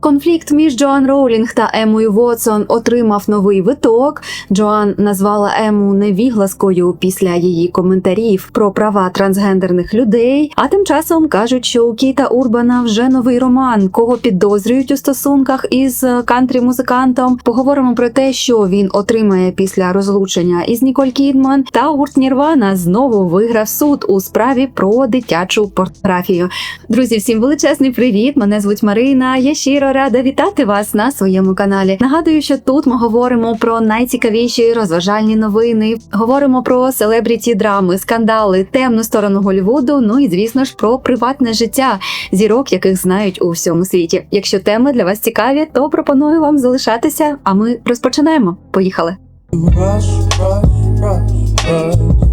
Конфлікт між Джоан Роулінг та Емою Вотсон отримав новий виток. Джоан назвала Ему невігласкою після її коментарів про права трансгендерних людей. А тим часом кажуть, що у Кіта Урбана вже новий роман, кого підозрюють у стосунках із кантрі-музикантом. Поговоримо про те, що він отримає після розлучення із Ніколь Кідман. Та гурт Нірвана знову виграв суд у справі про дитячу порнографію. Друзі, всім величезний привіт! Мене звуть Марина. Я щиро рада вітати вас на своєму каналі. Нагадую, що тут ми говоримо про найцікавіші розважальні новини, говоримо про селебріті драми, скандали, темну сторону Голлівуду, Ну і звісно ж про приватне життя зірок, яких знають у всьому світі. Якщо теми для вас цікаві, то пропоную вам залишатися. А ми розпочинаємо. Поїхали. Rush, rush, rush, rush.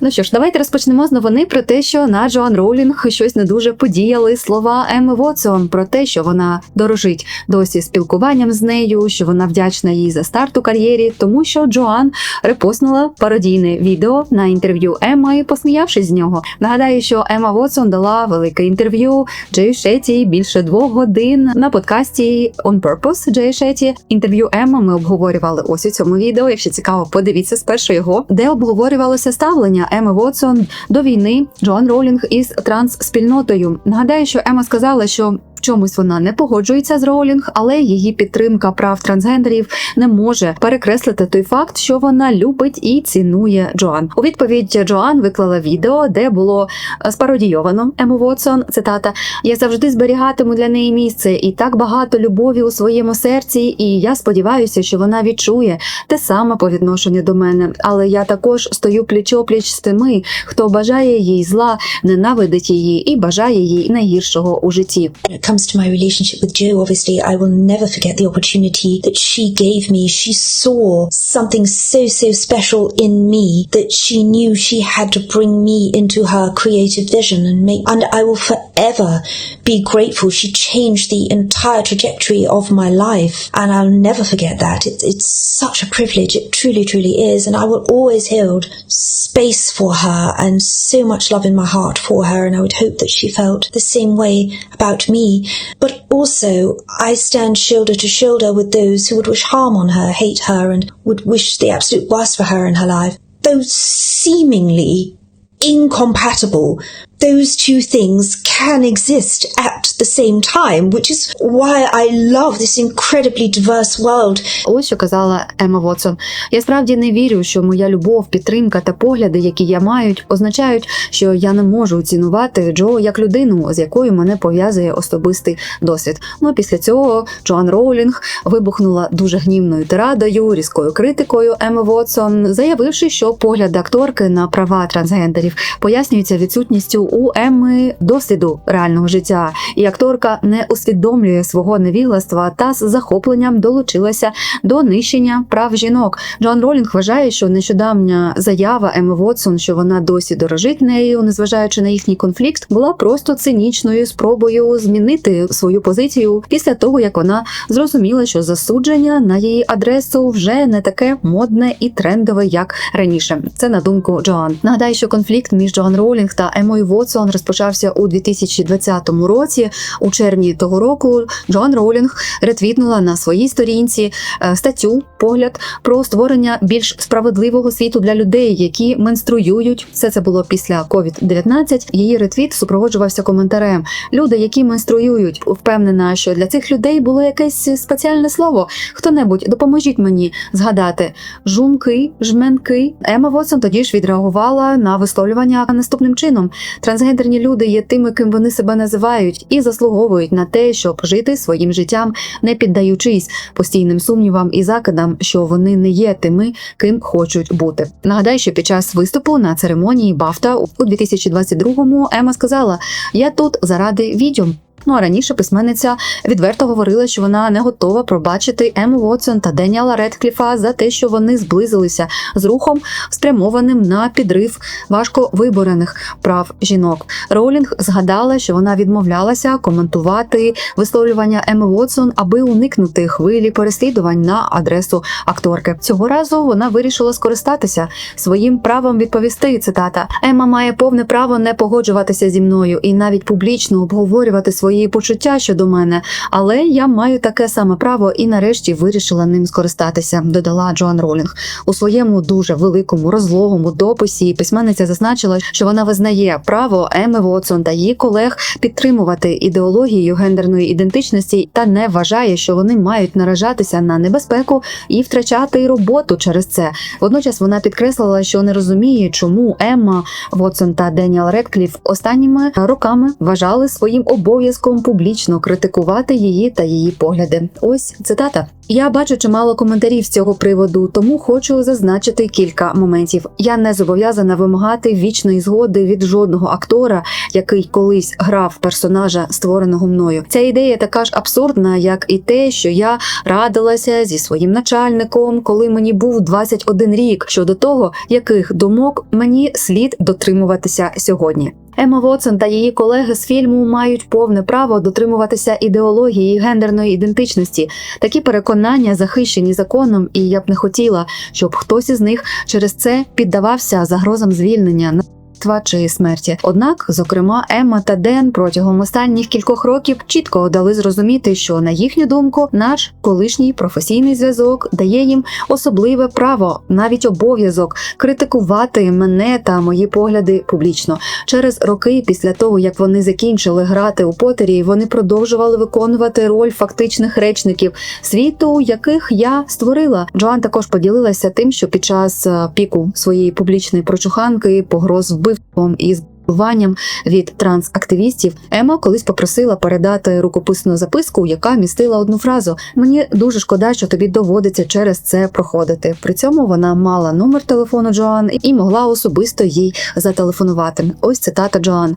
Ну що ж, давайте розпочнемо з новини про те, що на Джоан Роулінг щось не дуже подіяли слова Еми Вотсон про те, що вона дорожить досі спілкуванням з нею, що вона вдячна їй за старт у кар'єрі, тому що Джоан репостнула пародійне відео на інтерв'ю Емма і посміявшись з нього. Нагадаю, що Ема Вотсон дала велике інтерв'ю Джею Шеті більше двох годин на подкасті On Purpose Джею Шеті. Інтерв'ю Емма ми обговорювали ось у цьому відео. Якщо цікаво, подивіться спершу його, де обговорювалося ставлення Еми Вотсон до війни Джоан Роулінг із транс-спільнотою. Нагадаю, що Ема сказала, що чомусь вона не погоджується з Роулінг, але її підтримка прав трансгендерів не може перекреслити той факт, що вона любить і цінує Джоан. У відповідь Джоан виклала відео, де було е, спародійовано Ему Вотсон. Цитата: Я завжди зберігатиму для неї місце і так багато любові у своєму серці. І я сподіваюся, що вона відчує те саме по відношенню до мене. Але я також стою пліч-опліч з тими, хто бажає їй зла, ненавидить її і бажає їй найгіршого у житті. Comes to my relationship with Joe, obviously, I will never forget the opportunity that she gave me. She saw something so, so special in me that she knew she had to bring me into her creative vision and make, and I will forever be grateful. She changed the entire trajectory of my life and I'll never forget that. It, it's such a privilege. It truly, truly is. And I will always hold space for her and so much love in my heart for her. And I would hope that she felt the same way about me. But also, I stand shoulder to shoulder with those who would wish harm on her, hate her, and would wish the absolute worst for her in her life. Those seemingly incompatible, those two things can exist at the same time, which is why I love this incredibly diverse world Ось що казала Ема Вотсон. Я справді не вірю, що моя любов, підтримка та погляди, які я мають, означають, що я не можу цінувати Джо як людину, з якою мене пов'язує особистий досвід. Ну після цього Джоан Роулінг вибухнула дуже гнівною тирадою, різкою критикою Еми Вотсон, заявивши, що погляди акторки на права трансгендерів пояснюються відсутністю у Емми досвіду реального життя, і акторка не усвідомлює свого невігластва та з захопленням долучилася до нищення прав жінок. Джоан Ролінг вважає, що нещодавня заява Еми Вотсон, що вона досі дорожить нею, незважаючи на їхній конфлікт, була просто цинічною спробою змінити свою позицію після того, як вона зрозуміла, що засудження на її адресу вже не таке модне і трендове, як раніше. Це на думку Джоан. Нагадаю, що конфлікт між Джоан Роулінг та Емою Вотсон розпочався у 2020 році. У червні того року Джоан Роулінг ретвітнула на своїй сторінці е, статтю погляд про створення більш справедливого світу для людей, які менструюють. Все це було після COVID-19. Її ретвіт супроводжувався коментарем. Люди, які менструюють, впевнена, що для цих людей було якесь спеціальне слово. Хто-небудь допоможіть мені згадати жунки, жменки. Ема Вотсон тоді ж відреагувала на висловлювання наступним чином: трансгендерні люди є тими, ким вони себе називають, і заслуговують на те, щоб жити своїм життям, не піддаючись постійним сумнівам і закидам, що вони не є тими, ким хочуть бути. Нагадаю, що під час виступу на церемонії Бафта у 2022-му Ема сказала: Я тут заради відьом. Ну а раніше письменниця відверто говорила, що вона не готова пробачити Ему Вотсон та Деніала Редкліфа за те, що вони зблизилися з рухом, спрямованим на підрив важко виборених прав жінок. Роулінг згадала, що вона відмовлялася коментувати висловлювання Еми Вотсон, аби уникнути хвилі переслідувань на адресу акторки. Цього разу вона вирішила скористатися своїм правом відповісти. Цитата Ема має повне право не погоджуватися зі мною і навіть публічно обговорювати свої свої почуття щодо мене, але я маю таке саме право і нарешті вирішила ним скористатися. Додала Джоан Ролінг у своєму дуже великому розлогому дописі. Письменниця зазначила, що вона визнає право Еми Вотсон та її колег підтримувати ідеологію гендерної ідентичності та не вважає, що вони мають наражатися на небезпеку і втрачати роботу через це. Водночас вона підкреслила, що не розуміє, чому Емма Вотсон та Деніел Редкліф останніми роками вважали своїм обов'язком публічно критикувати її та її погляди. Ось цитата. Я бачу чимало коментарів з цього приводу, тому хочу зазначити кілька моментів. Я не зобов'язана вимагати вічної згоди від жодного актора, який колись грав персонажа, створеного мною. Ця ідея така ж абсурдна, як і те, що я радилася зі своїм начальником, коли мені був 21 рік, щодо того, яких думок мені слід дотримуватися сьогодні. Ема Вотсон та її колеги з фільму мають повне право дотримуватися ідеології гендерної ідентичності. Такі переконання захищені законом, і я б не хотіла, щоб хтось із них через це піддавався загрозам звільнення. Насильства Чи смерті, однак, зокрема, Емма та Ден протягом останніх кількох років чітко дали зрозуміти, що на їхню думку наш колишній професійний зв'язок дає їм особливе право, навіть обов'язок критикувати мене та мої погляди публічно. Через роки після того, як вони закінчили грати у Потері, вони продовжували виконувати роль фактичних речників світу, яких я створила. Джоан також поділилася тим, що під час е, піку своєї публічної прочуханки, погроз вбивством і збиванням від трансактивістів, Ема колись попросила передати рукописну записку, яка містила одну фразу: Мені дуже шкода, що тобі доводиться через це проходити. При цьому вона мала номер телефону Джоан і могла особисто їй зателефонувати. Ось цитата Джоан.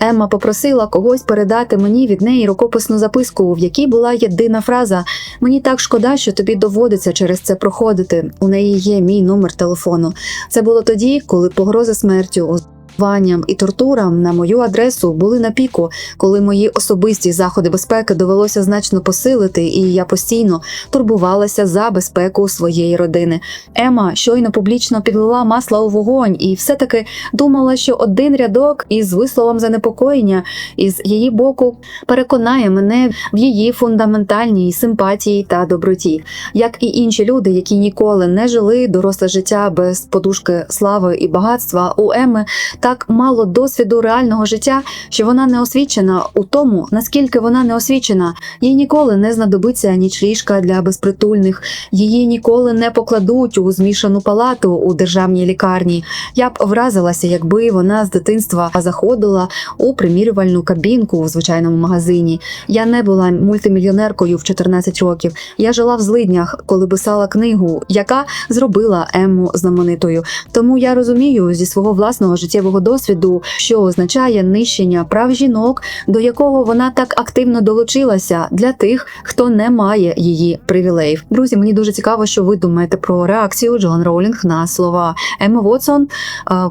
Емма попросила когось передати мені від неї рукописну записку, в якій була єдина фраза: Мені так шкода, що тобі доводиться через це проходити. У неї є мій номер телефону. Це було тоді, коли погрози смертю. Ванням і тортурам на мою адресу були на піку, коли мої особисті заходи безпеки довелося значно посилити, і я постійно турбувалася за безпеку своєї родини. Ема щойно публічно підлила масло у вогонь і все-таки думала, що один рядок із висловом занепокоєння із її боку переконає мене в її фундаментальній симпатії та доброті, як і інші люди, які ніколи не жили доросле життя без подушки слави і багатства. У Еми так мало досвіду реального життя, що вона не освічена у тому, наскільки вона не освічена. Їй ніколи не знадобиться нічліжка для безпритульних, її ніколи не покладуть у змішану палату у державній лікарні. Я б вразилася, якби вона з дитинства заходила у примірювальну кабінку в звичайному магазині. Я не була мультимільйонеркою в 14 років. Я жила в злиднях, коли писала книгу, яка зробила Емму знаменитою. Тому я розумію зі свого власного життєвого досвіду, що означає нищення прав жінок, до якого вона так активно долучилася для тих, хто не має її привілеїв. Друзі, мені дуже цікаво, що ви думаєте про реакцію Джоан Роулінг на слова Емми Вотсон.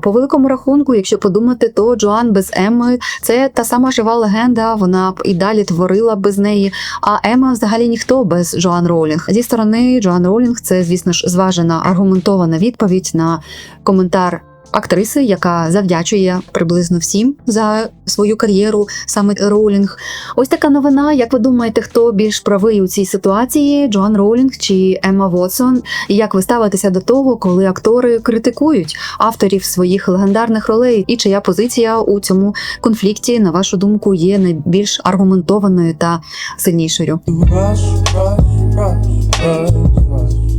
По великому рахунку, якщо подумати, то Джоан без Емми це та сама жива легенда. Вона б і далі творила без неї. А Емма взагалі ніхто без Джоан Роулінг. Зі сторони Джоан Роулінг це, звісно ж, зважена аргументована відповідь на коментар. Актриси, яка завдячує приблизно всім за свою кар'єру, саме Роулінг. Ось така новина. Як ви думаєте, хто більш правий у цій ситуації? Джоан Роулінг чи Емма Вотсон? Як ви ставитеся до того, коли актори критикують авторів своїх легендарних ролей? І чия позиція у цьому конфлікті, на вашу думку, є найбільш аргументованою та сильнішою?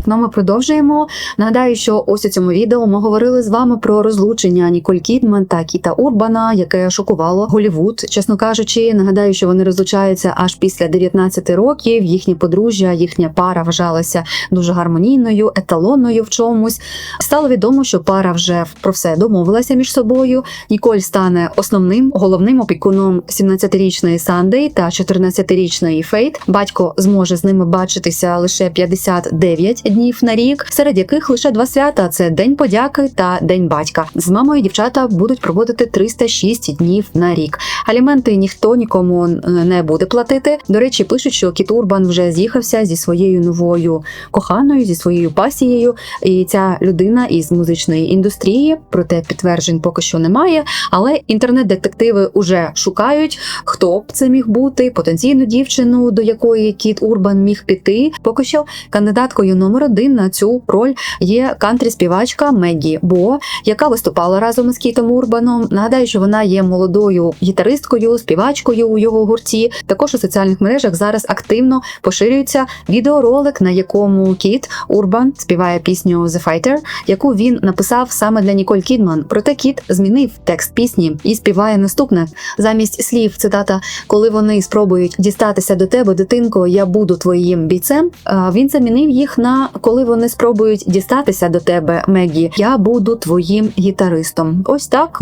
Ну, ми продовжуємо. Нагадаю, що ось у цьому відео ми говорили з вами про розлучення Ніколь Кідман та Кіта Урбана, яке шокувало Голівуд. Чесно кажучи, нагадаю, що вони розлучаються аж після 19 років. Їхнє подружжя, їхня пара вважалася дуже гармонійною, еталонною в чомусь. Стало відомо, що пара вже про все домовилася між собою. Ніколь стане основним головним опікуном 17-річної Сандей та 14-річної Фейт. Батько зможе з ними бачитися лише 59 днів днів на рік, серед яких лише два свята: це День подяки та День батька. З мамою дівчата будуть проводити 306 днів на рік. Аліменти ніхто нікому не буде платити. До речі, пишуть, що Кіт Урбан вже з'їхався зі своєю новою коханою, зі своєю пасією. І ця людина із музичної індустрії, проте підтверджень поки що немає. Але інтернет-детективи уже шукають, хто б це міг бути, потенційну дівчину, до якої Кіт Урбан міг піти. Поки що кандидаткою номер один на цю роль є кантрі-співачка Меггі Бо, яка виступала разом із Кітом Урбаном. Нагадаю, що вона є молодою гітаристкою, співачкою у його гурті. Також у соціальних мережах зараз активно поширюється відеоролик, на якому Кіт Урбан співає пісню The Fighter, яку він написав саме для Ніколь Кідман. Проте Кіт змінив текст пісні і співає наступне замість слів. Цитата: Коли вони спробують дістатися до тебе, дитинко, я буду твоїм бійцем. Він замінив їх на коли вони спробують дістатися до тебе, Мегі, я буду твоїм гітаристом. Ось так.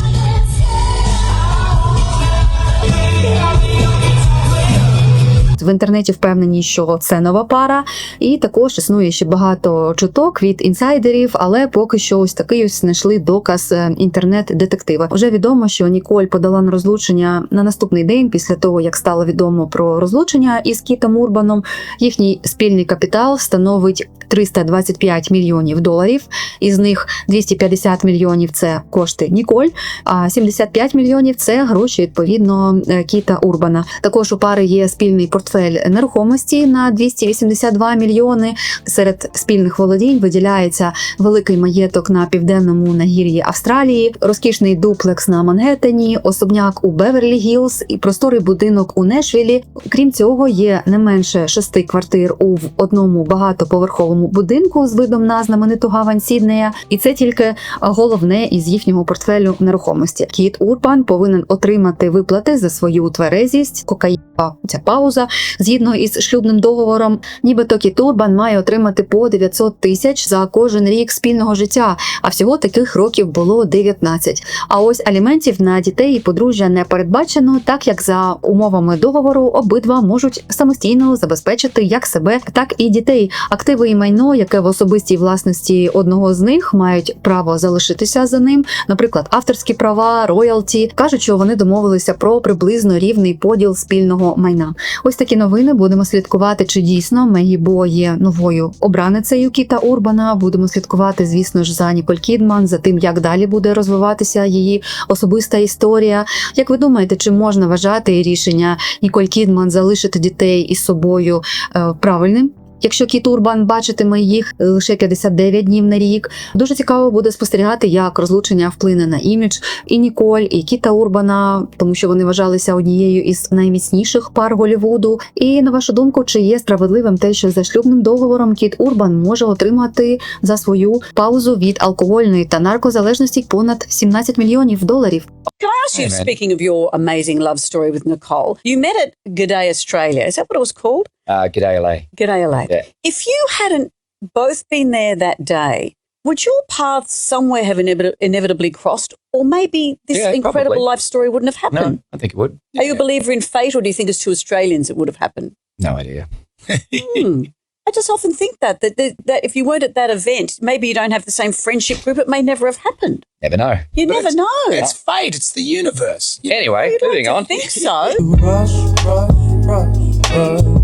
В інтернеті впевнені, що це нова пара, і також існує ще багато чуток від інсайдерів, але поки що ось такий ось знайшли доказ е, інтернет-детектива. Вже відомо, що Ніколь подала на розлучення на наступний день після того, як стало відомо про розлучення із Кітом Урбаном. Їхній спільний капітал становить 325 мільйонів доларів. Із них 250 мільйонів це кошти Ніколь, а 75 мільйонів це гроші відповідно е, Кіта Урбана. Також у пари є спільний портфель нерухомості на 282 мільйони. Серед спільних володінь виділяється великий маєток на південному нагір'ї Австралії, розкішний дуплекс на Мангеттені, особняк у Беверлі Гілз і просторий будинок у Нешвілі. Крім цього, є не менше шести квартир у в одному багатоповерховому будинку з видом на знамениту гавань Сіднея. І це тільки головне із їхнього портфелю нерухомості. Кіт Урбан повинен отримати виплати за свою тверезість, кокаїн. Ця пауза згідно із шлюбним договором, нібито Кіт Урбан має отримати по 900 тисяч за кожен рік спільного життя. А всього таких років було 19. А ось аліментів на дітей і подружжя не передбачено, так як за умовами договору обидва можуть самостійно забезпечити як себе, так і дітей. Активи і майно, яке в особистій власності одного з них мають право залишитися за ним, наприклад, авторські права, роялті, кажуть, що вони домовилися про приблизно рівний поділ спільного майна. Ось такі новини. Будемо слідкувати, чи дійсно Мегі Бо є новою обраницею Кіта Урбана. Будемо слідкувати, звісно ж, за Ніколь Кідман, за тим, як далі буде розвиватися її особиста історія. Як ви думаєте, чи можна вважати рішення Ніколь Кідман залишити дітей із собою е, правильним? Якщо Кіт Урбан бачитиме їх лише 59 днів на рік, дуже цікаво буде спостерігати, як розлучення вплине на імідж і Ніколь, і Кіта Урбана, тому що вони вважалися однією із найміцніших пар Голівуду. І на вашу думку, чи є справедливим те, що за шлюбним договором Кіт Урбан може отримати за свою паузу від алкогольної та наркозалежності понад 17 мільйонів доларів? Can I ask you, speaking of your amazing love story with Nicole, you met at G'day Australia. Is that what it was called? Uh, G'day, LA. G'day LA. Yeah. If you hadn't both been there that day, would your paths somewhere have inevit- inevitably crossed? Or maybe this Yeah, incredible probably. life story wouldn't have happened? No, I think it would. Are you a believer in fate, or do you think as two Australians it would have happened? No idea. Hmm. I just often think that, that that that if you weren't at that event, maybe you don't have the same friendship group. It may never have happened. Never know. You But never it's- know. It's fate. It's the universe. You Anyway, moving to on. think so. rush, rush, rush, rush, rush.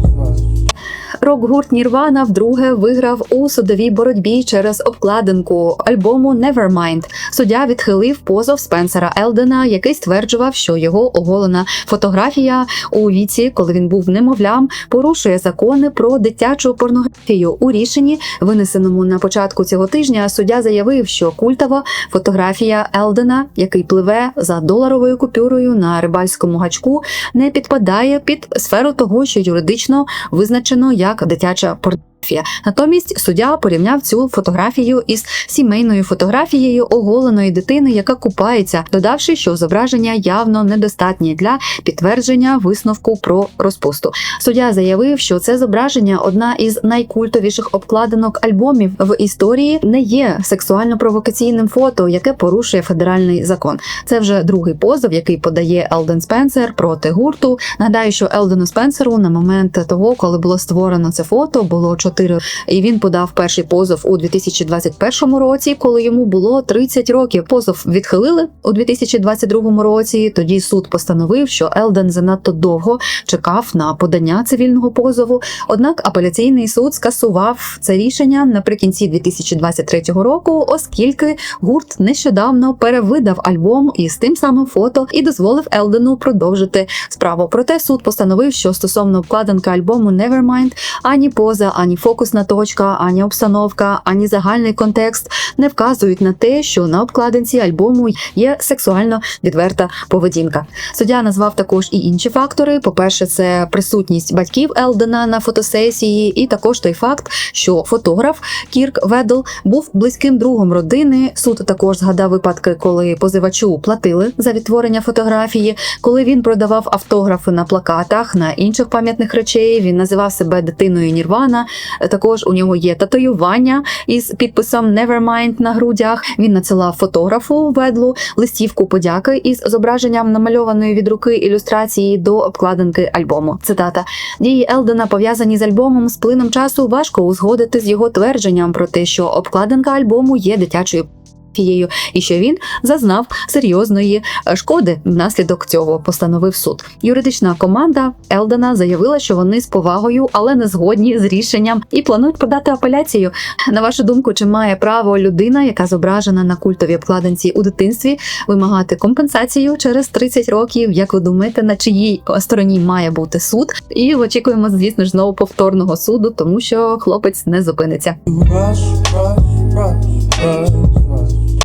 Рок-гурт Нірвана вдруге виграв у судовій боротьбі через обкладинку альбому Nevermind. Суддя відхилив позов Спенсера Елдена, який стверджував, що його оголена фотографія у віці, коли він був немовлям, порушує закони про дитячу порнографію. У рішенні, винесеному на початку цього тижня, суддя заявив, що культова фотографія Елдена, який пливе за доларовою купюрою на рибальському гачку, не підпадає під сферу того, що юридично визначено як дитяча порнографія. Натомість суддя порівняв цю фотографію із сімейною фотографією оголеної дитини, яка купається, додавши, що зображення явно недостатні для підтвердження висновку про розпусту. Суддя заявив, що це зображення одна із найкультовіших обкладинок альбомів в історії, не є сексуально провокаційним фото, яке порушує федеральний закон. Це вже другий позов, який подає Елден Спенсер проти гурту. Нагадаю, що Елдену Спенсеру на момент того, коли було створено це фото, було 4. І він подав перший позов у 2021 році, коли йому було 30 років. Позов відхилили у 2022 році. Тоді суд постановив, що Елден занадто довго чекав на подання цивільного позову. Однак апеляційний суд скасував це рішення наприкінці 2023 року, оскільки гурт нещодавно перевидав альбом із тим самим фото і дозволив Елдену продовжити справу. Проте суд постановив, що стосовно обкладинки альбому Nevermind ані поза, ані фокусна точка, ані обстановка, ані загальний контекст не вказують на те, що на обкладинці альбому є сексуально відверта поведінка. Суддя назвав також і інші фактори. По-перше, це присутність батьків Елдена на фотосесії, і також той факт, що фотограф Кірк Ведл був близьким другом родини. Суд також згадав випадки, коли позивачу платили за відтворення фотографії, коли він продавав автографи на плакатах, на інших пам'ятних речей. Він називав себе дитиною Нірвана. Також у нього є татуювання із підписом Nevermind на грудях. Він надсилав фотографу Ведлу листівку подяки із зображенням намальованої від руки ілюстрації до обкладинки альбому. Цитата дії Елдена пов'язані з альбомом з плином часу важко узгодити з його твердженням про те, що обкладинка альбому є дитячою. І що він зазнав серйозної е, шкоди внаслідок цього, постановив суд. Юридична команда Елдена заявила, що вони з повагою, але не згодні з рішенням і планують подати апеляцію. На вашу думку, чи має право людина, яка зображена на культовій обкладинці у дитинстві, вимагати компенсацію через 30 років? Як ви думаєте, на чиїй стороні має бути суд? І очікуємо, звісно ж, знову повторного суду, тому що хлопець не зупиниться. Rush, rush, rush, rush,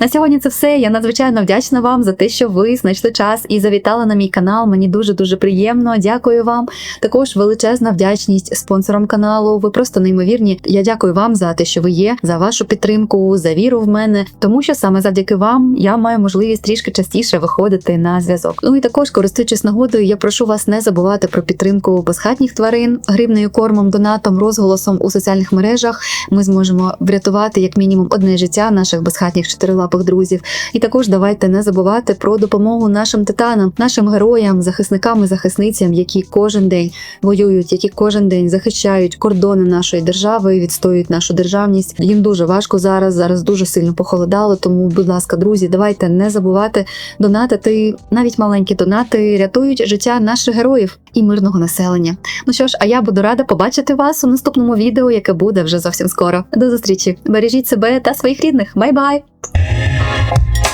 На сьогодні це все. Я надзвичайно вдячна вам за те, що ви знайшли час і завітали на мій канал. Мені дуже дуже приємно. Дякую вам. Також величезна вдячність спонсорам каналу. Ви просто неймовірні. Я дякую вам за те, що ви є, за вашу підтримку, за віру в мене, тому що саме завдяки вам я маю можливість трішки частіше виходити на зв'язок. Ну і також, користуючись нагодою, я прошу вас не забувати про підтримку безхатніх тварин, гривнею кормом, донатом, розголосом у соціальних мережах. Ми зможемо врятувати як мінімум одне життя наших безхатніх чотирилапих друзів. І також давайте не забувати про допомогу нашим титанам, нашим героям, захисникам і захисницям, які кожен день воюють, які кожен день захищають кордони нашої держави, відстоюють нашу державність. Їм дуже важко зараз. Зараз дуже сильно похолодало. Тому, будь ласка, друзі, давайте не забувати донатити. Навіть маленькі донати рятують життя наших героїв і мирного населення. Ну що ж, а я буду рада побачити вас у наступному відео, яке буде вже зовсім скоро. До зустрічі! Бережіть себе та своїх рідних. Бай-бай! Música